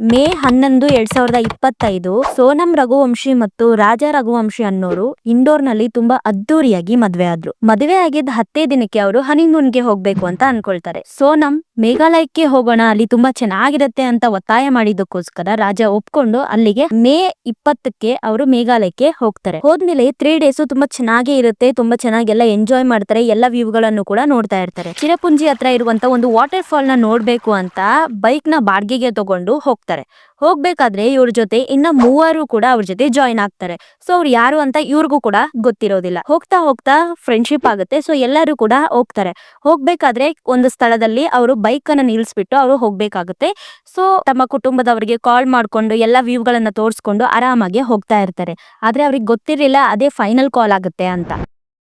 ಮೇ ಹನ್ನೊಂದು ಎರಡ್ ಸಾವಿರದ ಇಪ್ಪತ್ತೈದು ಸೋನಂ ರಘುವಂಶಿ ಮತ್ತು ರಾಜ ರಘುವಂಶಿ ಅನ್ನೋರು ಇಂಡೋರ್ನಲ್ಲಿ ತುಂಬಾ ಅದ್ದೂರಿಯಾಗಿ ಮದ್ವೆ ಆದ್ರು. ಮದುವೆ ಆಗಿದ್ದ ಹತ್ತೇ ದಿನಕ್ಕೆ ಅವರು ಹನಿಮೂನ್ಗೆ ಹೋಗ್ಬೇಕು ಅಂತ ಅನ್ಕೊಳ್ತಾರೆ. ಸೋನಂ ಮೇಘಾಲಯಕ್ಕೆ ಹೋಗೋಣ, ಅಲ್ಲಿ ತುಂಬಾ ಚೆನ್ನಾಗಿರತ್ತೆ ಅಂತ ಒತ್ತಾಯ ಮಾಡಿದ್ದಕ್ಕೋಸ್ಕರ ರಾಜ ಒಪ್ಕೊಂಡು ಅಲ್ಲಿಗೆ ಮೇ ಇಪ್ಪತ್ತಕ್ಕೆ ಅವರು ಮೇಘಾಲಯಕ್ಕೆ ಹೋಗ್ತಾರೆ. ಹೋದ್ಮೇಲೆ ತ್ರೀ ಡೇಸ್ ತುಂಬಾ ಚೆನ್ನಾಗೇ ಇರುತ್ತೆ, ತುಂಬಾ ಚೆನ್ನಾಗಿ ಎಲ್ಲ ಎಂಜಾಯ್ ಮಾಡ್ತಾರೆ, ಎಲ್ಲ ವ್ಯೂ ಗಳನ್ನು ಕೂಡ ನೋಡ್ತಾ ಇರ್ತಾರೆ. ಚಿರಪುಂಜಿ ಹತ್ರ ಇರುವಂತ ಒಂದು ವಾಟರ್ ಫಾಲ್ನ ನೋಡ್ಬೇಕು ಅಂತ ಬೈಕ್ನ ಬಾಡಿಗೆಗೆ ತಗೊಂಡು ಹೋಗ್ತಾರೆ. ಹೋಗ್ಬೇಕಾದ್ರೆ ಇವ್ರ ಜೊತೆ ಇನ್ನ ಮೂವರು ಕೂಡ ಅವ್ರ ಜೊತೆ ಜಾಯಿನ್ ಆಗ್ತಾರೆ. ಸೊ ಅವ್ರು ಯಾರು ಅಂತ ಇವ್ರಿಗೂ ಕೂಡ ಗೊತ್ತಿರೋದಿಲ್ಲ. ಹೋಗ್ತಾ ಹೋಗ್ತಾ ಫ್ರೆಂಡ್ಶಿಪ್ ಆಗುತ್ತೆ. ಸೊ ಎಲ್ಲರೂ ಕೂಡ ಹೋಗ್ತಾರೆ. ಹೋಗ್ಬೇಕಾದ್ರೆ ಒಂದು ಸ್ಥಳದಲ್ಲಿ ಅವರು ಬೈಕ್ ಅನ್ನ ನಿಲ್ಸ್ಬಿಟ್ಟು ಅವರು ಹೋಗ್ಬೇಕಾಗುತ್ತೆ. ಸೊ ತಮ್ಮ ಕುಟುಂಬದವರಿಗೆ ಕಾಲ್ ಮಾಡ್ಕೊಂಡು ಎಲ್ಲ ವ್ಯೂಗಳನ್ನ ತೋರಿಸ್ಕೊಂಡು ಆರಾಮಾಗಿ ಹೋಗ್ತಾ ಇರ್ತಾರೆ. ಆದ್ರೆ ಅವ್ರಿಗೆ ಗೊತ್ತಿರಲಿಲ್ಲ, ಅದೇ ಫೈನಲ್ ಕಾಲ್ ಆಗುತ್ತೆ ಅಂತ.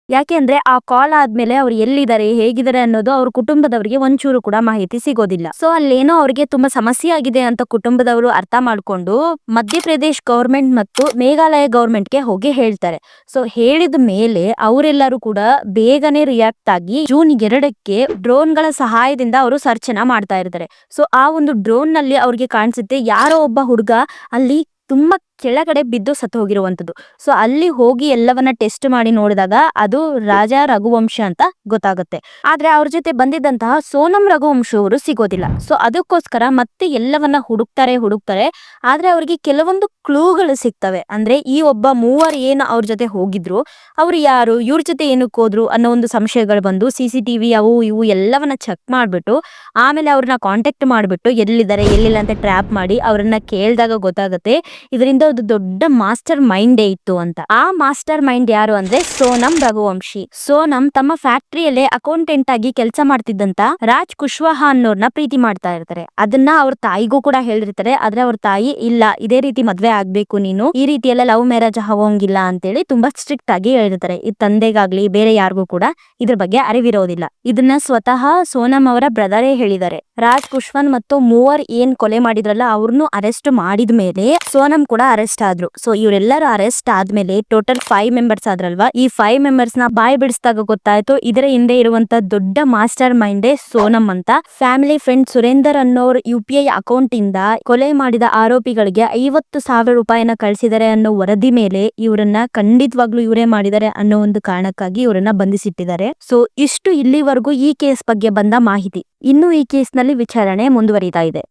ಯಾಕೆ ಅಂದ್ರೆ ಆ ಕಾಲ್ ಆದ್ಮೇಲೆ ಅವ್ರು ಎಲ್ಲಿದ್ದಾರೆ, ಹೇಗಿದ್ದಾರೆ ಅನ್ನೋದು ಅವ್ರ ಕುಟುಂಬದವರಿಗೆ ಒಂಚೂರು ಕೂಡ ಮಾಹಿತಿ ಸಿಗೋದಿಲ್ಲ. ಸೊ ಅಲ್ಲೇನೋ ಅವ್ರಿಗೆ ತುಂಬಾ ಸಮಸ್ಯೆ ಆಗಿದೆ ಅಂತ ಕುಟುಂಬದವರು ಅರ್ಥ ಮಾಡ್ಕೊಂಡು ಮಧ್ಯಪ್ರದೇಶ್ ಗೌರ್ಮೆಂಟ್ ಮತ್ತು ಮೇಘಾಲಯ ಗೌರ್ಮೆಂಟ್ಗೆ ಹೋಗಿ ಹೇಳ್ತಾರೆ. ಸೊ ಹೇಳಿದ ಮೇಲೆ ಅವರೆಲ್ಲರೂ ಕೂಡ ಬೇಗನೆ ರಿಯಾಕ್ಟ್ ಆಗಿ ಜೂನ್ ಎರಡಕ್ಕೆ ಡ್ರೋನ್ಗಳ ಸಹಾಯದಿಂದ ಅವರು ಸರ್ಚನ ಮಾಡ್ತಾ ಇರ್ತಾರೆ. ಸೊ ಆ ಒಂದು ಡ್ರೋನ್ನಲ್ಲಿ ಅವ್ರಿಗೆ ಕಾಣಿಸುತ್ತೆ, ಯಾರೋ ಒಬ್ಬ ಹುಡುಗ ಅಲ್ಲಿ ತುಂಬಾ ಕೆಳಗಡೆ ಬಿದ್ದು ಸತ್ತು ಹೋಗಿರುವಂಥದ್ದು. ಸೊ ಅಲ್ಲಿ ಹೋಗಿ ಎಲ್ಲವನ್ನ ಟೆಸ್ಟ್ ಮಾಡಿ ನೋಡಿದಾಗ ಅದು ರಾಜ ರಘುವಂಶ ಅಂತ ಗೊತ್ತಾಗುತ್ತೆ. ಆದ್ರೆ ಅವ್ರ ಜೊತೆ ಬಂದಿದ್ದಂತಹ ಸೋನಂ ರಘುವಂಶ ಅವರು ಸಿಗೋದಿಲ್ಲ. ಸೊ ಅದಕ್ಕೋಸ್ಕರ ಮತ್ತೆ ಎಲ್ಲವನ್ನ ಹುಡುಕ್ತಾರೆ ಹುಡುಕ್ತಾರೆ. ಆದ್ರೆ ಅವ್ರಿಗೆ ಕೆಲವೊಂದು ಕ್ಲೂಗಳು ಸಿಗ್ತವೆ. ಅಂದ್ರೆ ಈ ಒಬ್ಬ ಮೂವರು ಏನು ಅವ್ರ ಜೊತೆ ಹೋಗಿದ್ರು, ಅವ್ರು ಯಾರು, ಇವ್ರ ಜೊತೆ ಏನಕ್ಕೆ ಹೋದ್ರು ಅನ್ನೋ ಒಂದು ಸಂಶಯಗಳು ಬಂದು ಸಿ ಸಿ ಟಿವಿ ಅವು ಇವು ಎಲ್ಲವನ್ನ ಚೆಕ್ ಮಾಡ್ಬಿಟ್ಟು, ಆಮೇಲೆ ಅವ್ರನ್ನ ಕಾಂಟ್ಯಾಕ್ಟ್ ಮಾಡ್ಬಿಟ್ಟು ಎಲ್ಲಿದ್ದಾರೆ, ಎಲ್ಲಿಲ್ಲ ಅಂತ ಟ್ರ್ಯಾಪ್ ಮಾಡಿ ಅವ್ರನ್ನ ಕೇಳಿದಾಗ ಗೊತ್ತಾಗುತ್ತೆ. ಇದರಿಂದ ಒಂದು ದೊಡ್ಡ ಮಾಸ್ಟರ್ ಮೈಂಡೇ ಇತ್ತು ಅಂತ. ಆ ಮಾಸ್ಟರ್ ಮೈಂಡ್ ಯಾರು ಅಂದ್ರೆ ಸೋನಂ ರಘುವಂಶಿ. ಸೋನಂ ತಮ್ಮ ಫ್ಯಾಕ್ಟರಿಯಲ್ಲೇ ಅಕೌಂಟೆಂಟ್ ಆಗಿ ಕೆಲಸ ಮಾಡ್ತಿದ್ದಂತ ರಾಜ್ ಕುಶ್ವಾಹ ಅನ್ನೋರ್ನ ಪ್ರೀತಿ ಮಾಡ್ತಾ ಇರ್ತಾರೆ. ಅದನ್ನ ಅವ್ರ ತಾಯಿಗೂ ಕೂಡ ಹೇಳಿರ್ತಾರೆ ಆದ್ರೆ ಅವ್ರ ತಾಯಿ, ಇಲ್ಲ, ಇದೇ ರೀತಿ ಮದ್ವೆ ಆಗ್ಬೇಕು ನೀನು, ಈ ರೀತಿ ಎಲ್ಲ ಲವ್ ಮ್ಯಾರೇಜ್ ಆಗೋಂಗಿಲ್ಲ ಅಂತೇಳಿ ತುಂಬಾ ಸ್ಟ್ರಿಕ್ಟ್ ಆಗಿ ಹೇಳಿರ್ತಾರೆ ಈ ತಂದೆಗಾಗ್ಲಿ, ಬೇರೆ ಯಾರಿಗೂ ಕೂಡ ಇದ್ರ ಬಗ್ಗೆ ಅರಿವಿರೋದಿಲ್ಲ. ಇದನ್ನ ಸ್ವತಃ ಸೋನಂ ಅವರ ಬ್ರದರೇ ಹೇಳಿದ್ದಾರೆ. ರಾಜ್ ಕುಶ್ವನ್ ಮತ್ತು ಮೂವರ್ ಏನ್ ಕೊಲೆ ಮಾಡಿದ್ರಲ್ಲ ಅವ್ರನ್ನು ಅರೆಸ್ಟ್ ಮಾಡಿದ ಮೇಲೆ ಸೋನಂ ಕೂಡ ಅರೆಸ್ಟ್ ಆದ್ರು. ಸೊ ಇವರೆಲ್ಲರೂ ಅರೆಸ್ಟ್ ಆದ್ಮೇಲೆ ಟೋಟಲ್ ಫೈವ್ ಮೆಂಬರ್ಸ್ ಆದ್ರಲ್ವಾ? ಈ ಫೈವ್ ಮೆಂಬರ್ಸ್ನ ಬಾಯ್ ಬಿಡಿಸಿದಾಗ ಗೊತ್ತಾಯ್ತು, ಇದರ ಹಿಂದೆ ಇರುವಂತ ದೊಡ್ಡ ಮಾಸ್ಟರ್ ಮೈಂಡ್ ಸೋನಂ ಅಂತ. ಫ್ಯಾಮಿಲಿ ಫ್ರೆಂಡ್ ಸುರೇಂದರ್ ಅನ್ನೋರ್ ಯು ಪಿ ಐ ಅಕೌಂಟ್ ಇಂದ ಕೊಲೆ ಮಾಡಿದ ಆರೋಪಿಗಳಿಗೆ ಐವತ್ತು ಸಾವಿರ ರೂಪಾಯಿನ ಕಳಿಸಿದ್ದಾರೆ ಅನ್ನೋ ವರದಿ ಮೇಲೆ ಇವರನ್ನ ಖಂಡಿತವಾಗ್ಲೂ ಇವರೇ ಮಾಡಿದ್ದಾರೆ ಅನ್ನೋ ಒಂದು ಕಾರಣಕ್ಕಾಗಿ ಇವರನ್ನ ಬಂಧಿಸಿಟ್ಟಿದ್ದಾರೆ. ಸೊ ಇಷ್ಟು ಇಲ್ಲಿವರೆಗೂ ಈ ಕೇಸ್ ಬಗ್ಗೆ ಬಂದ ಮಾಹಿತಿ. ಇನ್ನು ಈ ಕೇಸ್ನಲ್ಲಿ ವಿಚಾರಣೆ ಮುಂದುವರಿತಾ ಇದೆ.